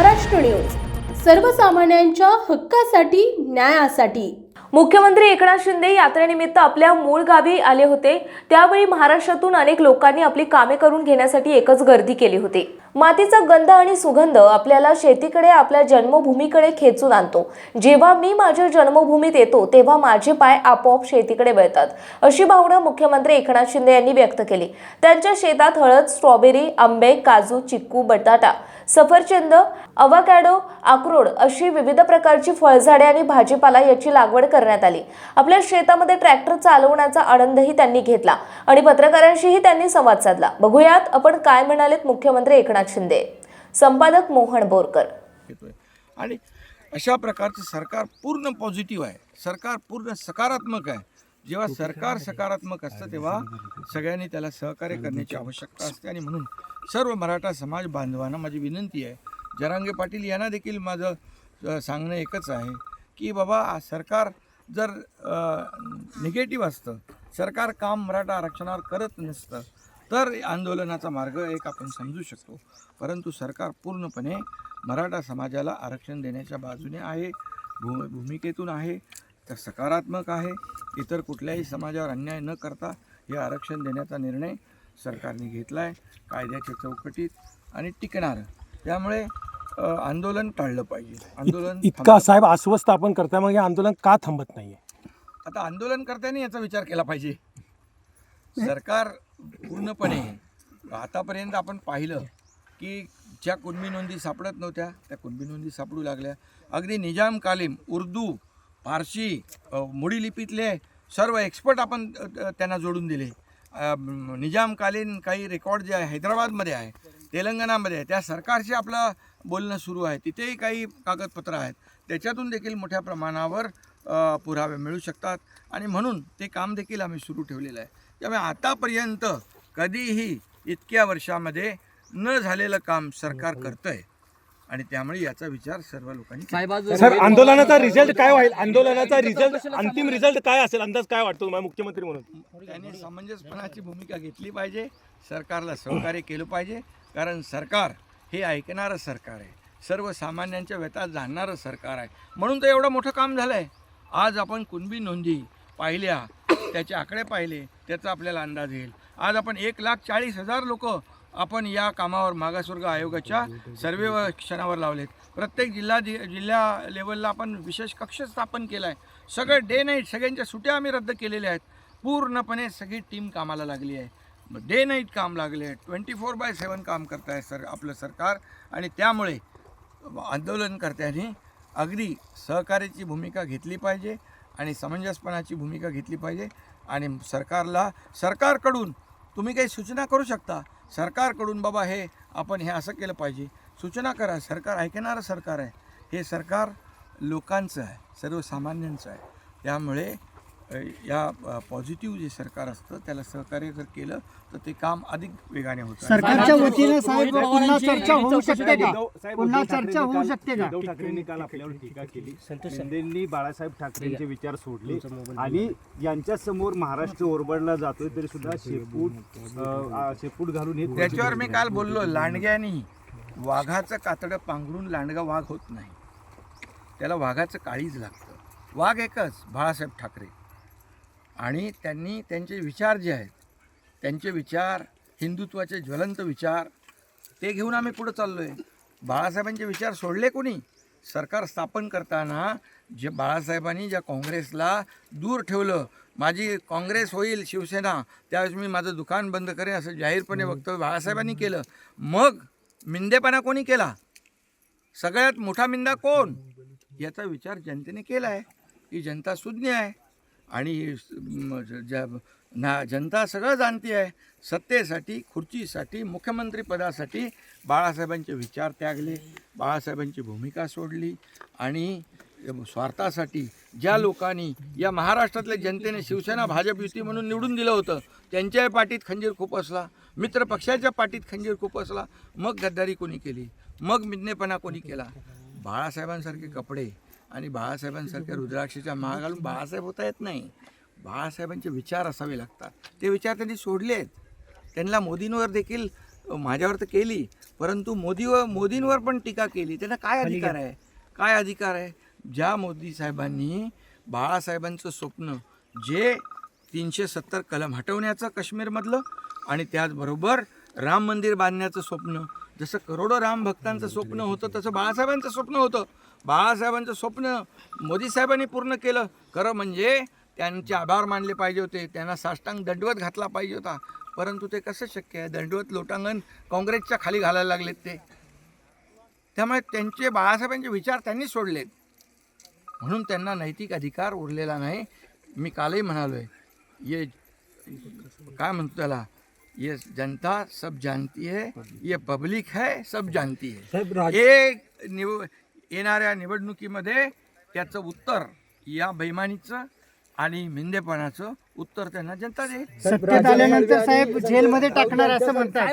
Maharashtra news. सर्वसामान्यांच्या हक्कासाठी न्यायासाठी. मुख्यमंत्री एकनाथ शिंदे यात्रेनिमित्त आपल्या मूळ गावी आले होते. त्यावेळी महाराष्ट्रातून अनेक लोकांनी आपली कामे करून घेण्यासाठी एकच गर्दी केली होती. मातीचा गंध आणि सुगंध आपल्याला शेतीकडे आपल्या जन्मभूमीकडे खेचून आणतो. जेव्हा मी माझ्या जन्मभूमीत येतो तेव्हा माझे पाय आपोआप शेतीकडे वळतात अशी भावना मुख्यमंत्री एकनाथ शिंदे यांनी व्यक्त केली. त्यांच्या शेतात हळद स्ट्रॉबेरी आंबे काजू चिक्कू बटाटा सफरचंद अवाकॅडो अक्रोड अशी विविध प्रकारची फळझाडे आणि भाजीपाला याची लागवड करण्यात आली. आपल्या शेतामध्ये ट्रॅक्टर चालवण्याचा आनंदही त्यांनी घेतला आणि पत्रकारांशीही त्यांनी संवाद साधला. बघूयात आपण काय म्हणालेत मुख्यमंत्री एकनाथ शिंदे. संपादक मोहन बोरकर. आणि अशा प्रकारचं सरकार पूर्ण पॉझिटिव्ह आहे. सरकार पूर्ण सकारात्मक आहे. जेव्हा सरकार सकारात्मक असतं तेव्हा सगळ्यांनी त्याला सहकार्य करण्याची आवश्यकता असते आणि म्हणून सर्व मराठा समाज बांधवांना माझी विनंती आहे. जरांगे पाटील यांना देखील माझं सांगणं एकच आहे की बाबा सरकार जर निगेटिव्ह असतं सरकार काम मराठा आरक्षणावर करत नसतं तर आंदोलनाचा मार्ग एक आपण समजू शकतो. परंतु सरकार पूर्णपणे मराठा समाजाला आरक्षण देण्याच्या बाजूने आहे भू भूमिकेतून आहे तर सकारात्मक आहे. इतर कुठल्याही समाजावर अन्याय न करता हे आरक्षण देण्याचा निर्णय सरकारने घेतला आहे कायद्याच्या चौकटीत आणि टिकणारं. त्यामुळे आंदोलन टाळलं पाहिजे. आंदोलन इतका साहेब आश्वस्त आपण करताय मग हे आंदोलन का थांबत नाहीये? आता आंदोलनकर्त्यांनी याचा विचार केला पाहिजे. सरकार पूर्णपणे आतापर्यंत आपण पाहिलं की ज्या कुणबी नोंदी सापडत नव्हत्या त्या कुणबी नोंदी सापडू लागल्या. अगदी निजाम कालीम उर्दू फारशी मोडी लिपीतले सर्व एक्सपर्ट आपण त्यांना जोडून दिले. निजामकालीन काही रेकॉर्ड जे आहे हैदराबादमध्ये आहे तेलंगणामध्ये आहे त्या सरकारशी आपलं बोलणं सुरू आहे. तिथेही काही कागदपत्रं आहेत. त्याच्यातून देखील मोठ्या प्रमाणावर पुरावे मिळू शकतात. आणि म्हणून ते काम देखील आम्ही सुरू ठेवलेलं आहे. त्यामुळे आतापर्यंत कधीही इतक्या वर्षामध्ये न झालेलं काम सरकार करतंय. आणि त्यामुळे याचा विचार सर्व लोकांनी. साहेब आंदोलनाचा रिझल्ट काय होईल आंदोलनाचा रिझल्ट अंतिम रिझल्ट काय असेल? अंदाज काय वाटतो तुम्हाला मुख्यमंत्री म्हणून? त्याने समंजसपणाची भूमिका घेतली पाहिजे सरकारला सहकार्य केलं पाहिजे कारण सरकार हे ऐकणारं सरकार आहे. सर्वसामान्यांच्या व्यथा जाणणारं सरकार आहे. म्हणून तर एवढं मोठं काम झालं आहे आज आपण कुणबी नोंदी पाहिल्या त्याचे आकडे पाहिले त्याचा आपल्याला अंदाज येईल. आज आपण एक लाख चाळीस हजार लोक आपण या कामावर मागासवर्ग आयोगाच्या सर्वेक्षणावर लावलेत. प्रत्येक जिल्हा जिल्हा लेवलला आपण विशेष कक्ष स्थापन केला आहे सगळं डे नाईट सगळ्यांच्या सुट्या आम्ही रद्द केलेल्या आहेत. पूर्णपणे सगळी टीम कामाला लागली आहे. डे नाईट काम लागले आहे. ट्वेंटी फोर बाय सेवन काम करत आहे सर आपलं सरकार. आणि त्यामुळे आंदोलनकर्त्यांनी अगदी सहकार्याची भूमिका घेतली पाहिजे आणि समंजसपणाची भूमिका घेतली पाहिजे. आणि सरकारला सरकारकडून तुम्ही काही सूचना करू शकता? सरकारकडून बाबा हे आपण हे असं केलं पाहिजे. सूचना करा सरकार ऐकणारं सरकार आहे. हे सरकार लोकांचं आहे सर्वसामान्यांचं आहे. त्यामुळे या पॉझिटिव्ह जे सरकार असतं त्याला सहकार्य जर केलं तर ते काम अधिक वेगाने होतं. सरकारच्या वतीने साहेब पुन्हा चर्चा होऊ शकते का? पुन्हा चर्चा होऊ शकते का? उद्धव ठाकरेंनी काल आपल्यावर टीका केली. शिंदेंनी बाळासाहेब ठाकरेंचे विचार सोडले. आणि यांच्या समोर महाराष्ट्र ओरबडला जातोय तरी सुद्धा शेपूट शेपूट घालून त्याच्यावर मी काल बोललो लांडग्यानी. वाघाचं कातडं पांघरून लांडगा वाघ होत नाही. त्याला वाघाचं काळीज लागतं. वाघ एकच बाळासाहेब ठाकरे. आणि त्यांनी त्यांचे विचार जे आहेत त्यांचे विचार हिंदुत्वाचे ज्वलंत विचार ते घेऊन आम्ही पुढं चाललो आहे बाळासाहेबांचे विचार सोडले कोणी? सरकार स्थापन करताना जे बाळासाहेबांनी ज्या काँग्रेसला दूर ठेवलं माझी काँग्रेस होईल शिवसेना त्यावेळेस मी माझं दुकान बंद करेन असं जाहीरपणे वक्तव्य बाळासाहेबांनी केलं. मग मिंदेपणा कोणी केला? सगळ्यात मोठा मिंदा कोण? याचा विचार जनतेने केला आहे की जनता सुज्ञ आहे. आणि ज्या ज- ना जनता सगळं जाणती आहे. सत्तेसाठी खुर्चीसाठी मुख्यमंत्रीपदासाठी बाळासाहेबांचे विचार त्यागले बाळासाहेबांची भूमिका सोडली आणि स्वार्थासाठी ज्या लोकांनी या महाराष्ट्रातल्या जनतेने शिवसेना भाजप युती म्हणून निवडून दिलं होतं त्यांच्याही पाठीत खंजीर खूप असला मित्र पक्षाच्या पाठीत खंजीर खूप असला मग गद्दारी कोणी केली? मग मिदनेपणा कोणी केला? बाळासाहेबांसारखे कपडे आणि बाळासाहेबांसारख्या रुद्राक्षाच्या माळ घालून बाळासाहेब होता येत नाही. बाळासाहेबांचे विचार असावे लागतात. ते विचार त्यांनी सोडले आहेत. त्यांना मोदींवर देखील माझ्यावर तर केली परंतु मोदीवर मोदींवर पण टीका केली. त्यांना काय अधिकार आहे? काय अधिकार आहे? ज्या मोदी साहेबांनी बाळासाहेबांचं स्वप्न जे तीनशे सत्तर कलम हटवण्याचं काश्मीरमधलं आणि त्याचबरोबर राम मंदिर बांधण्याचं स्वप्न जसं करोडो राम भक्तांचं स्वप्न होतं तसं बाळासाहेबांचं स्वप्न होतं. बाळासाहेबांचं स्वप्न मोदी साहेबांनी पूर्ण केलं. खरं म्हणजे त्यांचे आभार मानले पाहिजे होते. त्यांना साष्टांग दंडवत घातला पाहिजे होता. परंतु ते कसं शक्य आहे? दंडवत लोटांगण काँग्रेसच्या खाली घालायला लागलेत ते. त्यामुळे त्यांचे बाळासाहेबांचे विचार त्यांनी सोडलेत. म्हणून त्यांना नैतिक अधिकार उरलेला नाही. मी कालही म्हणालो आहे ये काय म्हणतो त्याला? ये जनता सब जानती है ये पब्लिक है सब जानती है। हे निव येणाऱ्या निवडणुकीमध्ये त्याचं उत्तर या बैमानीचं आणि मिंदेपणाचं उत्तर त्यांना जनता देईल. सत्तेत आल्यानंतर साहेब जेलमध्ये टाकणार असं म्हणतात.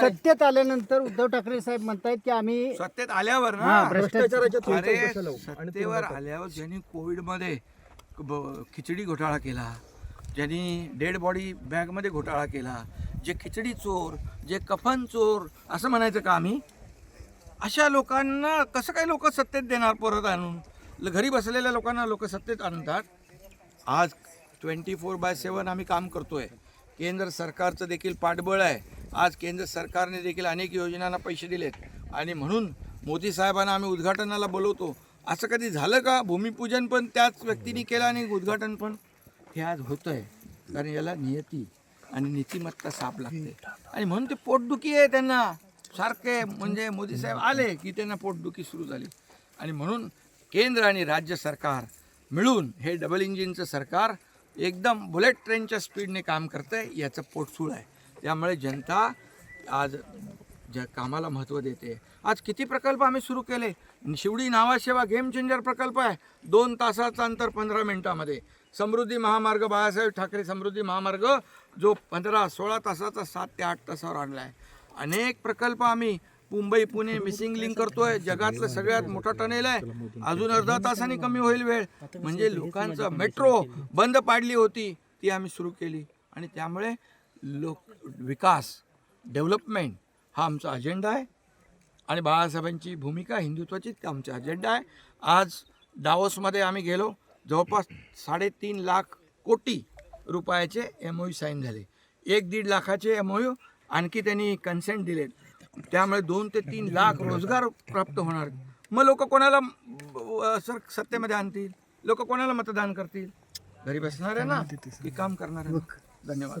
सत्तेत आल्यानंतर उद्धव ठाकरे साहेब म्हणतायत की आम्ही सत्तेत आल्यावर ना? हा, भ्रष्टाचाराच्या अरे सत्तेवर आल्यावर ज्यांनी कोविडमध्ये खिचडी घोटाळा केला ज्यांनी डेड बॉडी बॅगमध्ये घोटाळा केला जे खिचडी चोर जे कफन चोर असं म्हणायचं का आम्ही? अशा लोकांना कसं काय लोक सत्तेत देणार परत आणून? घरी बसलेल्या लोकांना लोक सत्तेत आणतात? आज ट्वेंटी फोर बाय सेवन आम्ही काम करतो आहे केंद्र सरकारचं देखील पाठबळ आहे. आज केंद्र सरकारने देखील अनेक योजनांना पैसे दिलेत. आणि म्हणून मोदी साहेबांना आम्ही उद्घाटनाला बोलवतो. असं कधी झालं का? भूमिपूजन पण त्याच व्यक्तीने केलं आणि उद्घाटन पण. हे आज होतं आहे कारण याला नियती आणि नीतिमत्ता साप लागते. आणि म्हणून ते पोटदुखी आहे त्यांना. सारखे म्हणजे मोदी साहेब आले की त्यांना पोटदुखी सुरू झाली. आणि म्हणून केंद्र आणि राज्य सरकार मिळून हे डबल इंजिनचं सरकार एकदम बुलेट ट्रेनच्या स्पीडने काम करतं आहे याचं पोटसूळ आहे. त्यामुळे जनता आज ज्या कामाला महत्त्व देते. आज किती प्रकल्प आम्ही सुरू केले? शिवडी नावाशेवा गेम चेंजर प्रकल्प आहे. दोन तासाचं अंतर पंधरा मिनटामध्ये. समृद्धी महामार्ग बाळासाहेब ठाकरे समृद्धी महामार्ग जो पंधरा सोळा तासाचा सात ते आठ तासावर आणला आहे. अनेक प्रकल्प आम्ही मुंबई पुणे मिसिंग लिंक करतोय. जगातलं सगळ्यात मोठा टनेल आहे. अजून अर्धा तासाने कमी होईल वेळ. म्हणजे लोकांचं मेट्रो बंद पाडली होती ती आम्ही सुरू केली. आणि त्यामुळे लोक विकास डेव्हलपमेंट हा आमचा अजेंडा आहे. आणि बाळासाहेबांची भूमिका हिंदुत्वाची ते आमचा अजेंडा आहे? आज डावोसमध्ये आम्ही गेलो. जवळपास साडेतीन लाख कोटी रुपयाचे एम ओ साईन झाले. एक दीड लाखाचे एम ओ आणखी त्यांनी कन्सेंट दिलेत त्यामुळे दोन ते तीन लाख रोजगार प्राप्त होणार. मग लोक कोणाला सर सत्तेमध्ये आणतील? लोक कोणाला मतदान करतील? घरी बसणार आहे ना की काम करणार आहे? धन्यवाद.